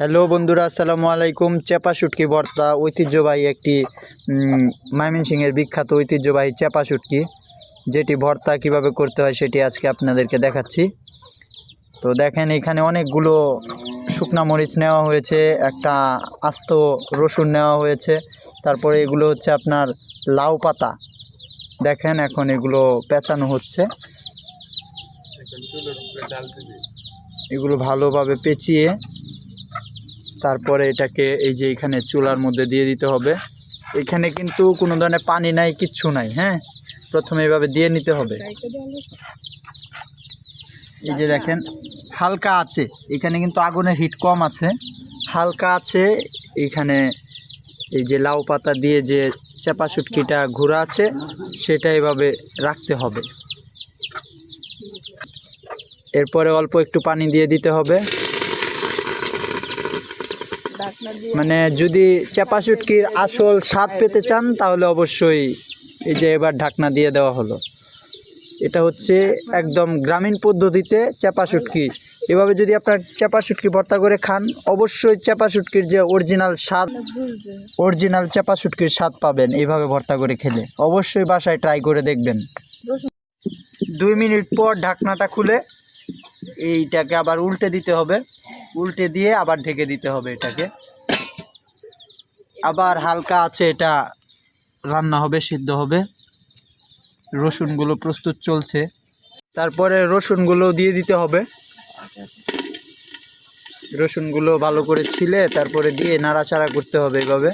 Hello বন্ধুরা, আসসালামু আলাইকুম। চেপা শুটকি ভর্তা ঐতিহ্যবাহী একটি ময়মনসিংহের বিখ্যাত ঐতিহ্যবাহী চেপা শুটকি। যেটি ভর্তা কীভাবে করতে হয় সেটি আজকে আপনাদেরকে দেখাচ্ছি। তো দেখেন, এখানে অনেকগুলো শুকনা মরিচ নেওয়া হয়েছে, একটা আস্ত রসুন নেওয়া হয়েছে, তারপরে এগুলো হচ্ছে আপনার লাউ পাতা। দেখেন এখন এগুলো পেঁচানো হচ্ছে। এগুলো ভালোভাবে পেঁচিয়ে তারপরে এটাকে এই যে এখানে চুলার মধ্যে দিয়ে দিতে হবে। এখানে কিন্তু কোনো ধরনের পানি নাই, কিচ্ছু নাই হ্যাঁ? প্রথমে এভাবে দিয়ে নিতে হবে। এই যে দেখেন, হালকা আছে। এখানে কিন্তু আগুনের হিট কম আছে। হালকা আছে, এখানে এই যে লাউ পাতা দিয়ে যে চাপা সুটকিটা ঘোরা আছে, সেটা এভাবে রাখতে হবে। এরপরে অল্প একটু পানি দিয়ে দিতে হবে। মানে যদি চাপা শুটকির আসল স্বাদ পেতে চান, তাহলে অবশ্যই এই যে এবার ঢাকনা দিয়ে দেওয়া হলো। এটা হচ্ছে একদম গ্রামীণ পদ্ধতিতে চাপা শুটকি এভাবে যদি আপনার চাপা শুটকি ভর্তা করে খান, অবশ্যই চাপা শুটকির যে অরিজিনাল স্বাদ, অরিজিনাল চাপা শুটকির স্বাদ পাবেন এইভাবে ভর্তা করে খেলে। অবশ্যই বাসায় ট্রাই করে দেখবেন। দুই মিনিট পর ঢাকনাটা খুলে এইটাকে আবার উল্টে দিতে হবে। উল্টে দিয়ে আবার ঢেকে দিতে হবে এটাকে। আবার হালকা আছে, এটা রান্না হবে, সিদ্ধ হবে। রসুনগুলো প্রস্তুত চলছে। তারপরে রসুনগুলো দিয়ে দিতে হবে। রসুনগুলো ভালো করে ছিলে, তারপরে দিয়ে নাড়াচাড়া করতে হবে এভাবে।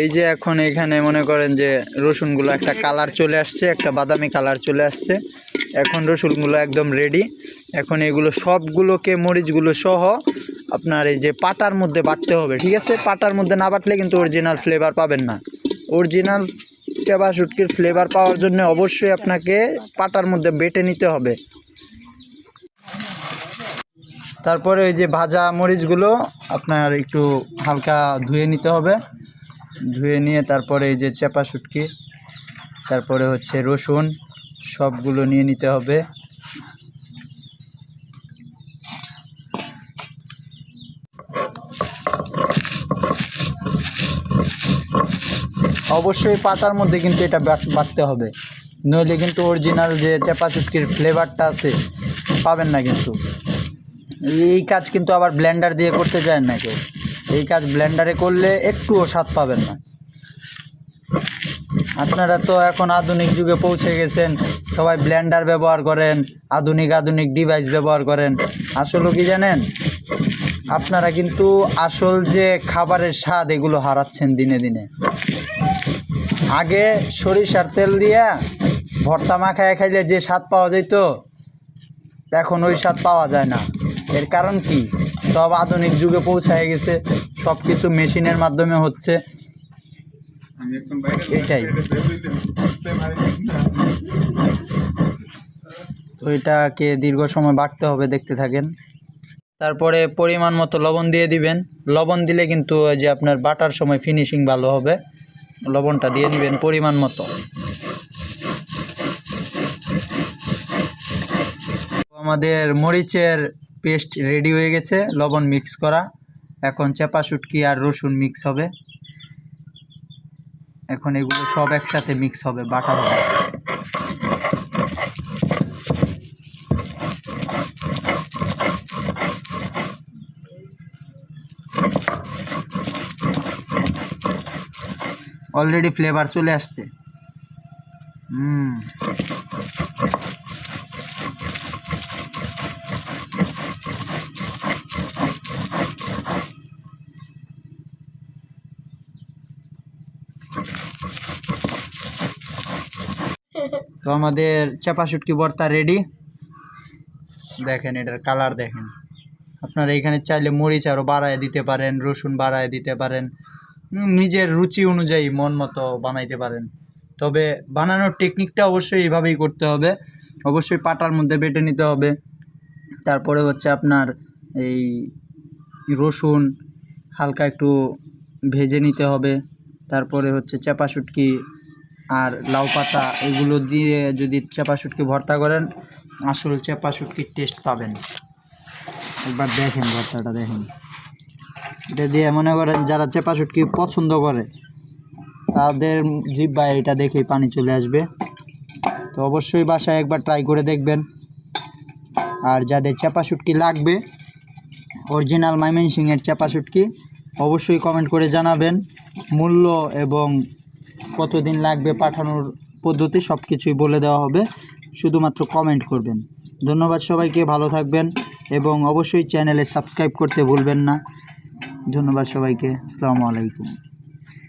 এই যে এখন এখানে মনে করেন যে রসুনগুলো একটা কালার চলে আসছে, একটা বাদামি কালার চলে আসছে। এখন রসুনগুলো একদম রেডি এখন এগুলো সবগুলোকে মরিচগুলো সহ আপনার এই যে পাটার মধ্যে বাটতে হবে, ঠিক আছে? পাটার মধ্যে না বাটলে কিন্তু অরিজিনাল ফ্লেভার পাবেন না। অরিজিনাল চেবা শুটকির ফ্লেভার পাওয়ার জন্য অবশ্যই আপনাকে পাটার মধ্যে বেটে নিতে হবে। তারপরে ওই যে ভাজা মরিচগুলো আপনার একটু হালকা ধুয়ে নিতে হবে। ধুয়ে নিয়ে তারপরে এই যে চেপা শুটকি, তারপরে হচ্ছে রসুন, সবগুলো নিয়ে নিতে হবে। অবশ্যই পাতার মধ্যে কিন্তু এটা বাট- বাটতে হবে। নইলে কিন্তু অরিজিনাল যে চেপা শুটকির ফ্লেভারটা আছে, পাবেন না কিন্তু। এই কাজ কিন্তু আবার ব্লেন্ডার দিয়ে করতে চায় না কেউ। এই কাজ ব্লেন্ডারে করলে একটুও স্বাদ পাবেন না। আপনারা তো এখন আধুনিক যুগে পৌঁছে গেছেন, সবাই ব্লেন্ডার ব্যবহার করেন, আধুনিক আধুনিক ডিভাইস ব্যবহার করেন। আসলে কি জানেন? আপনারা কিন্তু আসল যে খাবারের স্বাদ এগুলো হারাচ্ছেন দিনে দিনে। আগে সরিষার তেল দিয়া ভর্তা মাখায় খাইলে যে স্বাদ পাওয়া যেত এখন ওই স্বাদ পাওয়া যায় না। এর কারণ কি? সব আধুনিক যুগে পৌঁছায় গেছে সব কিছু মেশিনের মাধ্যমে হচ্ছে। এটাই। তো এটাকে দীর্ঘ সময় বাটতে হবে দেখতে থাকেন। তারপরে পরিমাণ মতো লবণ দিয়ে দিবেন। লবণ দিলে কিন্তু ওই যে আপনার বাটার সময় ফিনিশিং ভালো হবে। লবণটা দিয়ে দিবেন পরিমাণ মতো। আমাদের মরিচের পেস্ট রেডি হয়ে গেছে লবণ মিক্স করা। এখন চেপা শুটকি আর রসুন মিক্স হবে। এখন এগুলো সব একসাথে মিক্স হবে, বাটা হবে। অলরেডি ফ্লেভার চলে আসছে। হুম। তো আমাদের চাপা শুটকি ভর্তা রেডি দেখেন এটার কালার দেখেন। আপনারা এখানে চাইলে মরিচ আরও বাড়ায় দিতে পারেন, রসুন বাড়ায় দিতে পারেন। নিজের রুচি অনুযায়ী মন মতো বানাইতে পারেন। তবে বানানোর টেকনিকটা অবশ্যই এইভাবেই করতে হবে। অবশ্যই পাটার মধ্যে বেটে নিতে হবে। তারপরে হচ্ছে আপনার এই রসুন হালকা একটু ভেজে নিতে হবে। তারপরে হচ্ছে চেপা শুটকি আর লাউ পাতা, এগুলো দিয়ে যদি চেপা শুটকি ভর্তা করেন, আসল চেপা শুটকির টেস্ট পাবেন। একবার দেখেন ভর্তাটা, দেখেন। এটা দিয়ে মনে করেন যারা চেপা শুটকি পছন্দ করে, তাদের জিব্বায় এটা দেখেই পানি চলে আসবে। তো অবশ্যই বাসায় একবার ট্রাই করে দেখবেন। আর যাদের চেপা শুটকি লাগবে অরিজিনাল ময়মনসিংহের চাপা শুটকি অবশ্যই কমেন্ট করে জানাবেন। মূল্য এবং কতদিন লাগবে পাঠানোর পদ্ধতি সব কিছুই বলে দেওয়া হবে। শুধুমাত্র কমেন্ট করবেন। ধন্যবাদ সবাইকে, ভালো থাকবেন এবং অবশ্যই চ্যানেলে সাবস্ক্রাইব করতে ভুলবেন না। ধন্যবাদ সবাইকে, আসসালামু আলাইকুম।